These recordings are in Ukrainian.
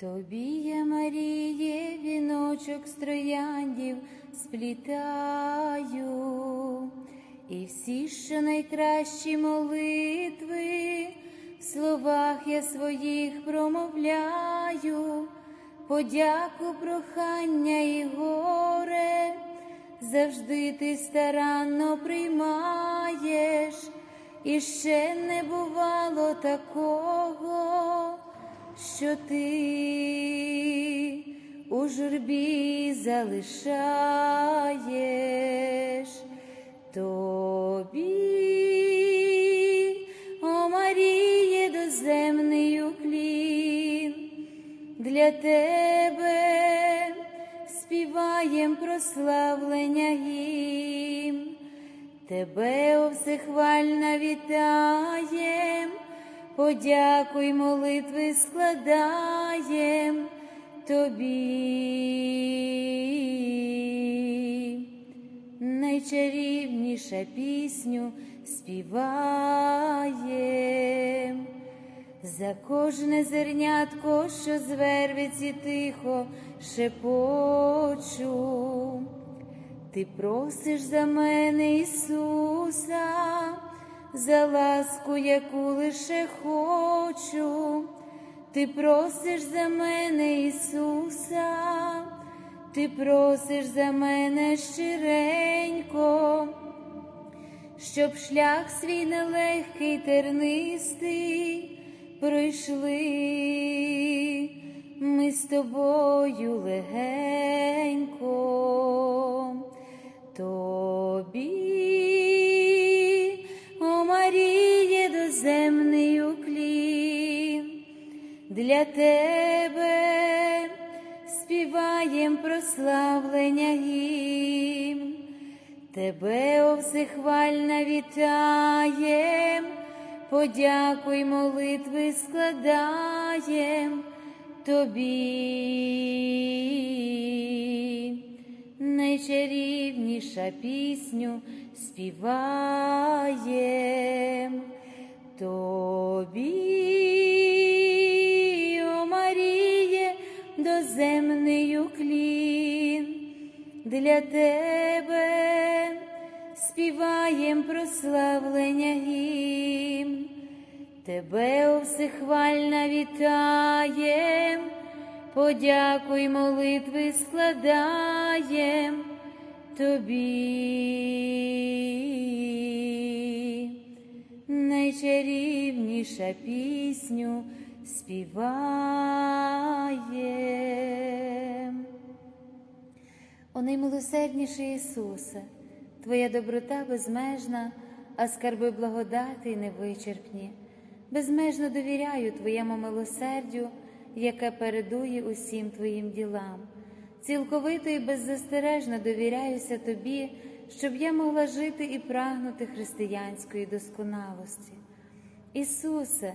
Тобі я, Маріє, віночок з трояндів сплітаю, і всі, що найкращі молитви, в словах я своїх промовляю, подяку, прохання і горе, завжди ти старанно приймаєш, і ще не бувало такого що ти у журбі залишаєш тобі, о Маріє, доземний уклін, для тебе співаєм прославлення гімн, тебе о всехвальна вітаєм. Подякуй, молитви складаєм тобі, найчарівніша пісню співаєм, за кожне зернятко, що з тихо шепочу, ти просиш за мене, Ісуса за ласку, яку лише хочу, ти просиш за мене, Ісуса, ти просиш за мене щиренько, щоб шлях свій нелегкий тернистий пройшли. Ми з тобою легенько. Для тебе. Співаєм прославлення гімн, тебе о всехвальна вітаєм, подякуй, молитви складаєм. Тобі, найчарівніша пісню співаєм. Тобі, доземний уклін, для тебе співаєм прославлення гімн, тебе о вітаєм, подякуй, молитви складаєм. Тобі, найчарівніша пісню співає. О наймилосердніший Ісусе, Твоя доброта безмежна, а скарби благодати невичерпні. Безмежно довіряю Твоєму милосердю, яке передує усім Твоїм ділам. Цілковито і беззастережно довіряюся Тобі, щоб я могла жити і прагнути християнської досконалості. Ісусе,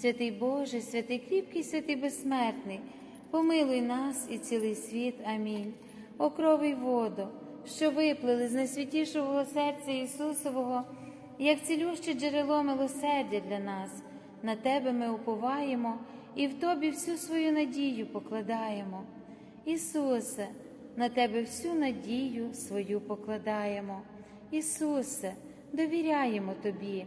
Святий Боже, святий кріпкий, святий безсмертний, помилуй нас і цілий світ. Амінь. О крови воду, що виплили з найсвятішого серця Ісусового як цілюще джерело милосердя для нас, на Тебе ми уповаємо і в Тобі всю свою надію покладаємо. Ісусе, на Тебе всю надію свою покладаємо. Ісусе, довіряємо Тобі,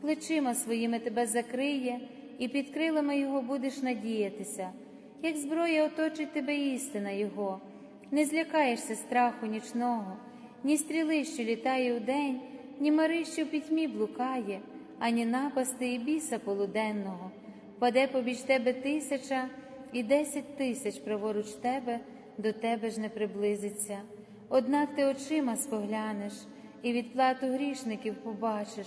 плечима своїми тебе закриє, і під крилами Його будеш надіятися, як зброя оточить тебе істина Його, не злякаєшся страху нічного, ні стріли, що літає у день ні мари, що в пітьмі блукає, ані напасти і біса полуденного, паде побіч тебе тисяча і десять тисяч праворуч тебе, до тебе ж не приблизиться. Однак ти очима споглянеш і відплату грішників побачиш,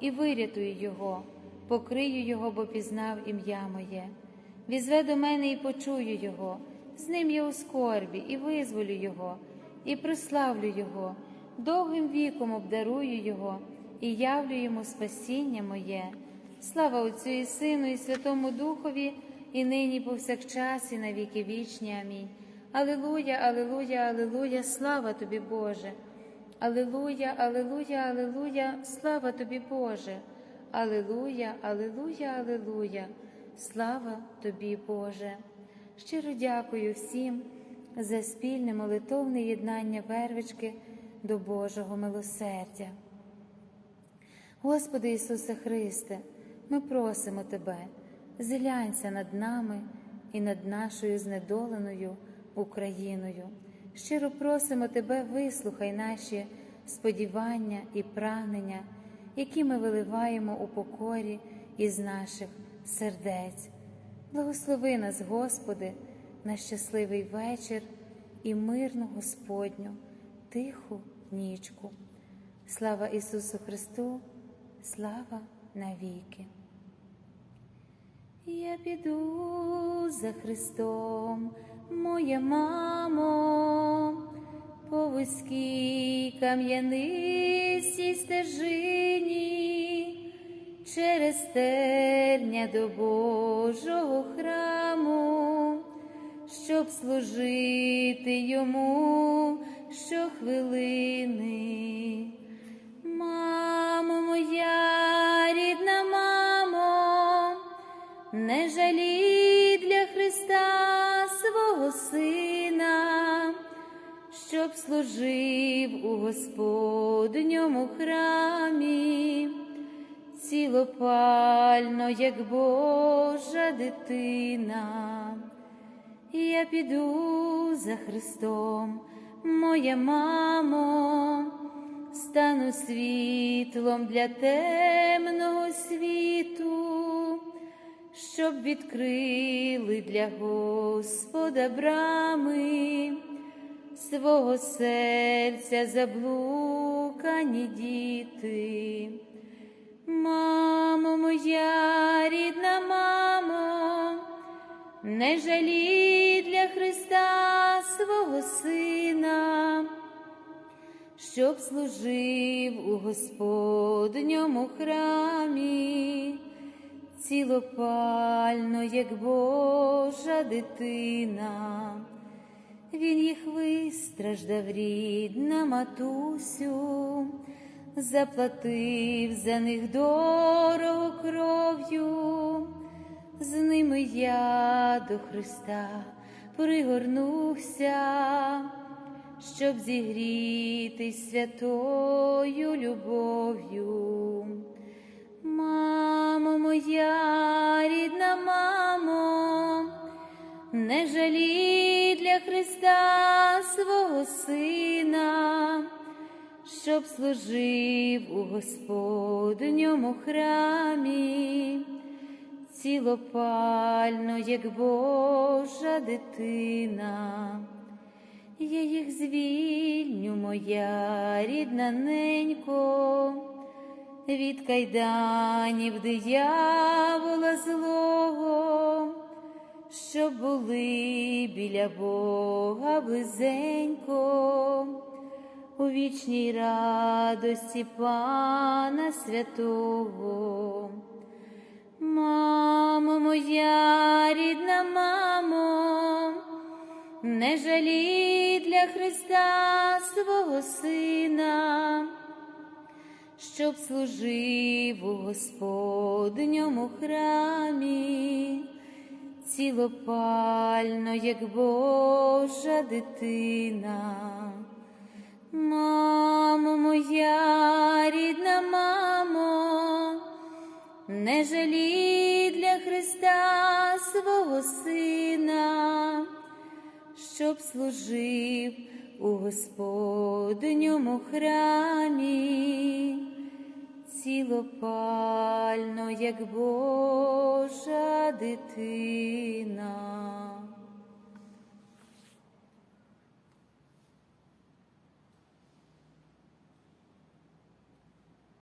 і вирятую його, покрию його, бо пізнав ім'я моє. Візве до мене і почую його, з ним я у скорбі і визволю його і прославлю Його, довгим віком обдарую Його і явлю йому спасіння моє. Слава Отцю і Сину, і Святому Духові, і нині, повсякчас, і на віки вічні. Амінь. Аллилуйя, Аллилуйя, Аллилуйя, слава тобі, Боже. Аллилуйя, Аллилуйя, Аллилуйя, слава тобі, Боже. Аллилуйя, Аллилуйя, Аллилуйя, слава тобі, Боже. Щиро дякую всім за спільне молитовне єднання вервички до Божого милосердя. Господи Ісусе Христе, ми просимо Тебе, зглянься над нами і над нашою знедоленою Україною. Щиро просимо Тебе, вислухай наші сподівання і прагнення, які ми виливаємо у покорі із наших сердець. Благослови нас, Господи, на щасливий вечір і мирну Господню, тиху нічку. Слава Ісусу Христу, слава навіки. Я піду за Христом, моя мамо, по вузькій кам'янистій стежині, через терня до Божого храму, щоб служити йому щохвилини. Мамо моя рідна мамо, не жалі для Христа свого Сина, щоб служив у Господньому храмі, цілопально, як Божа дитина. Я піду за Христом, моя мамо, стану світлом для темного світу, щоб відкрили для Господа брами свого серця заблукані діти. Мамо моя рідна мамо, не жалі для Христа свого Сина, щоб служив у Господньому храмі, цілопально, як Божа дитина. Він їх вистраждав, рідна матусю, заплатив за них дорого кров'ю, з ними я до Христа пригорнувся, щоб зігрітись святою любов'ю. Мамо моя рідна мамо, не жалі для Христа свого Сина, щоб служив у Господньому храмі, цілопально, як Божа дитина. Я їх звільню, моя рідна ненько, від кайданів диявола злого, щоб були біля Бога близенько, у вічній радості Пана Святого. Мамо моя рідна мамо, не жалі для Христа свого Сина, щоб служив у Господньому храмі, цілопально, як Божа дитина. Мамо моя рідна мамо, не жалі для Христа свого Сина, щоб служив у Господньому храмі, тіло пально, як Божа дитина.